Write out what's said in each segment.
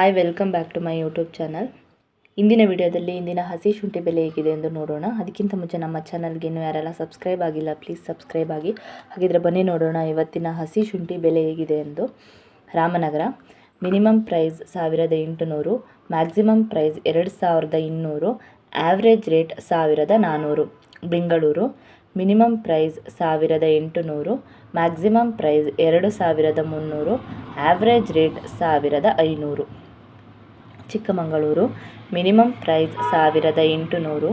Hi welcome back to my YouTube channel ಇಂದಿನ ವಿಡಿಯೋದಲ್ಲಿ ಇಂದಿನ ಹಸಿ ಶುಂಠಿ ಬೆಲೆ ಹೇಗಿದೆ ಎಂದು ನೋಡೋಣ. ಅದಕ್ಕಿಂತ ಮುಂಚೆ ನಮ್ಮ ಚಾನಲ್ಗೆ ಇನ್ನೂ ಯಾರೆಲ್ಲ ಸಬ್ಸ್ಕ್ರೈಬ್ ಆಗಿಲ್ಲ ಪ್ಲೀಸ್ ಸಬ್ಸ್ಕ್ರೈಬ್ ಆಗಿ. ಹಾಗಿದ್ರೆ ಬನ್ನಿ ನೋಡೋಣ ಇವತ್ತಿನ ಹಸಿ ಶುಂಠಿ ಬೆಲೆ ಹೇಗಿದೆ ಎಂದು. ರಾಮನಗರ ಮಿನಿಮಮ್ ಪ್ರೈಸ್ ಸಾವಿರದ ಎಂಟುನೂರು ಮ್ಯಾಕ್ಸಿಮಮ್ ಪ್ರೈಸ್ ಎರಡು ಸಾವಿರದ ಇನ್ನೂರು ಆ್ಯಾವ್ರೇಜ್ ರೇಟ್ ಸಾವಿರದ ನಾನ್ನೂರು ಬೆಂಗಳೂರು ಮಿನಿಮಮ್ ಪ್ರೈಸ್ ಸಾವಿರದ ಎಂಟುನೂರು ಮ್ಯಾಕ್ಸಿಮಮ್ ಪ್ರೈಸ್ ಎರಡು ಸಾವಿರದ ಮುನ್ನೂರು ಆ್ಯಾವ್ರೇಜ್ ರೇಟ್ ಸಾವಿರದ ಐನೂರು. ಚಿಕ್ಕಮಗಳೂರು, ಮಿನಿಮಮ್ ಪ್ರೈಸ್ ಸಾವಿರದ ಎಂಟುನೂರು,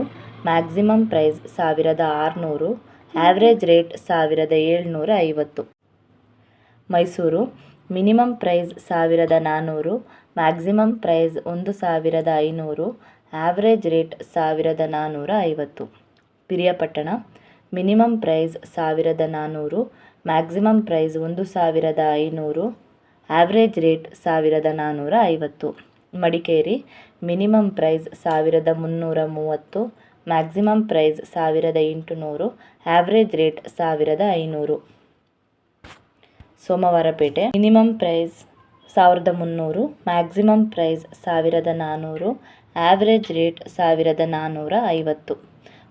ಮ್ಯಾಕ್ಸಿಮಮ್ ಪ್ರೈಸ್ ಸಾವಿರದ ಆರುನೂರು ಆ್ಯಾವ್ರೇಜ್ ರೇಟ್ ಸಾವಿರದ ಏಳ್ನೂರ ಐವತ್ತು. ಮೈಸೂರು, ಮಿನಿಮಮ್ ಪ್ರೈಸ್ ಸಾವಿರದ ನಾನ್ನೂರು ಮ್ಯಾಕ್ಸಿಮಮ್ ಪ್ರೈಸ್ ಒಂದು ಸಾವಿರದ ಐನೂರು ಆ್ಯಾವ್ರೇಜ್ ರೇಟ್ ಸಾವಿರದ ನಾನ್ನೂರ ಐವತ್ತು. ಪಿರಿಯಾಪಟ್ಟಣ, ಮಿನಿಮಮ್ ಪ್ರೈಸ್ ಸಾವಿರದ ನಾನ್ನೂರು ಮ್ಯಾಕ್ಸಿಮಮ್ ಪ್ರೈಸ್ ಒಂದು ಸಾವಿರದ ಐನೂರು ಆ್ಯಾವ್ರೇಜ್ ರೇಟ್ ಸಾವಿರದ ನಾನ್ನೂರ ಐವತ್ತು. ಮಡಿಕೇರಿ. ಮಿನಿಮಮ್ ಪ್ರೈಸ್ ಸಾವಿರದ ಮುನ್ನೂರ ಮೂವತ್ತು, ಮ್ಯಾಕ್ಸಿಮಮ್ ಪ್ರೈಸ್ ಸಾವಿರದ ಎಂಟುನೂರು ಆ್ಯಾವ್ರೇಜ್ ರೇಟ್ ಸಾವಿರದ ಐನೂರು. ಸೋಮವಾರಪೇಟೆ ಮಿನಿಮಮ್ ಪ್ರೈಸ್ ಸಾವಿರದ ಮುನ್ನೂರು, ಮ್ಯಾಕ್ಸಿಮಮ್ ಪ್ರೈಸ್ ಸಾವಿರದ ನಾನ್ನೂರು ಆ್ಯಾವ್ರೇಜ್ ರೇಟ್ ಸಾವಿರದ ನಾನ್ನೂರ ಐವತ್ತು.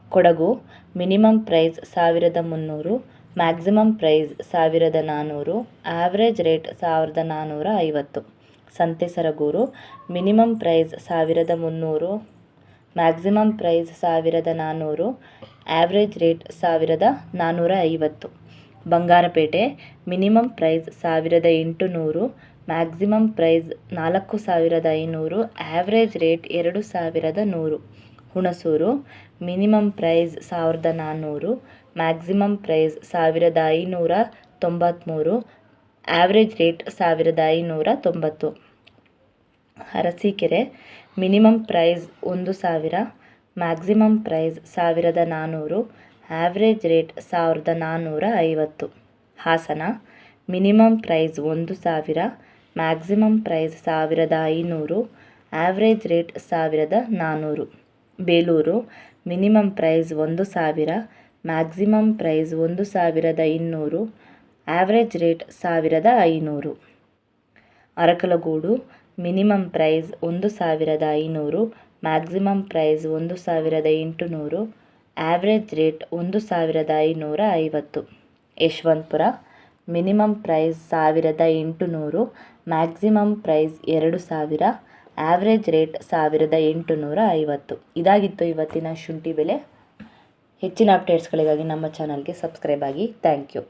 ಕೊಡಗು. ಮಿನಿಮಮ್ ಪ್ರೈಸ್ ಸಾವಿರದ ಮುನ್ನೂರು, ಮ್ಯಾಕ್ಸಿಮಮ್ ಪ್ರೈಸ್ ಸಾವಿರದ ನಾನ್ನೂರು ಆ್ಯಾವ್ರೇಜ್ ರೇಟ್ ಸಾವಿರದ ನಾನ್ನೂರ ಐವತ್ತು. ಸಂತೆ ಸರಗೂರು. ಮಿನಿಮಮ್ ಪ್ರೈಸ್ ಸಾವಿರದ ಮುನ್ನೂರು. ಮ್ಯಾಕ್ಸಿಮಮ್ ಪ್ರೈಸ್ ಸಾವಿರದ ನಾನ್ನೂರು ಆ್ಯಾವ್ರೇಜ್ ರೇಟ್ ಸಾವಿರದ ನಾನ್ನೂರ ಐವತ್ತು. ಬಂಗಾರಪೇಟೆ ಮಿನಿಮಮ್ ಪ್ರೈಸ್ ಸಾವಿರದ ಎಂಟುನೂರು. ಮ್ಯಾಕ್ಸಿಮಮ್ ಪ್ರೈಸ್ ನಾಲ್ಕು ಸಾವಿರದ ಐನೂರು. ಆ್ಯಾವ್ರೇಜ್ ರೇಟ್ ಎರಡು ಸಾವಿರದ ನೂರು. ಹುಣಸೂರು ಮಿನಿಮಮ್ ಪ್ರೈಸ್ ಸಾವಿರದ ನಾನ್ನೂರು ಮ್ಯಾಕ್ಸಿಮಮ್ ಪ್ರೈಸ್ ಸಾವಿರದ ಐನೂರ ತೊಂಬತ್ತ್ಮೂರು ಆ್ಯಾವ್ರೇಜ್ ರೇಟ್ ಸಾವಿರದ ಐನೂರ ತೊಂಬತ್ತು. ಅರಸೀಕೆರೆ ಮಿನಿಮಮ್ ಪ್ರೈಸ್ ಒಂದು ಸಾವಿರ, ಮ್ಯಾಕ್ಸಿಮಮ್ ಪ್ರೈಸ್ ಸಾವಿರದ ನಾನ್ನೂರು ಆ್ಯಾವ್ರೇಜ್ ರೇಟ್ ಸಾವಿರದ ನಾನ್ನೂರ ಐವತ್ತು. ಹಾಸನ, ಮಿನಿಮಮ್ ಪ್ರೈಸ್ ಒಂದು ಸಾವಿರ, ಮ್ಯಾಕ್ಸಿಮಮ್ ಪ್ರೈಸ್ ಸಾವಿರದ ಐನೂರು ಆ್ಯಾವ್ರೇಜ್ ರೇಟ್ ಸಾವಿರದ ನಾನ್ನೂರು ಬೇಲೂರು, ಮಿನಿಮಮ್ ಪ್ರೈಸ್ ಒಂದು ಸಾವಿರ, ಮ್ಯಾಕ್ಸಿಮಮ್ ಪ್ರೈಸ್ ಒಂದು ಸಾವಿರದ ಇನ್ನೂರು ಆ್ಯಾವ್ರೇಜ್ ರೇಟ್ ಸಾವಿರದ ಐನೂರು. ಅರಕಲಗೂಡು ಮಿನಿಮಮ್ ಪ್ರೈಸ್ ಒಂದು ಸಾವಿರದ ಐನೂರು, ಮ್ಯಾಕ್ಸಿಮಮ್ ಪ್ರೈಸ್ ಒಂದು ಸಾವಿರದ ಎಂಟುನೂರು ಆ್ಯಾವ್ರೇಜ್ ರೇಟ್ ಒಂದು ಸಾವಿರದ ಐನೂರ ಐವತ್ತು. ಯಶವಂತಪುರ, ಮಿನಿಮಮ್ ಪ್ರೈಸ್ ಸಾವಿರದ ಎಂಟುನೂರು, ಮ್ಯಾಕ್ಸಿಮಮ್ ಪ್ರೈಸ್ ಎರಡು ಸಾವಿರ ಆ್ಯಾವ್ರೇಜ್ ರೇಟ್ ಸಾವಿರದ ಎಂಟುನೂರ ಐವತ್ತು. ಇದಾಗಿತ್ತು ಇವತ್ತಿನ ಶುಂಠಿ ಬೆಲೆ. ಹೆಚ್ಚಿನ ಅಪ್ಡೇಟ್ಸ್ಗಳಿಗಾಗಿ ನಮ್ಮ ಚಾನಲ್ಗೆ ಸಬ್ಸ್ಕ್ರೈಬ್ ಆಗಿ ಥ್ಯಾಂಕ್ ಯು.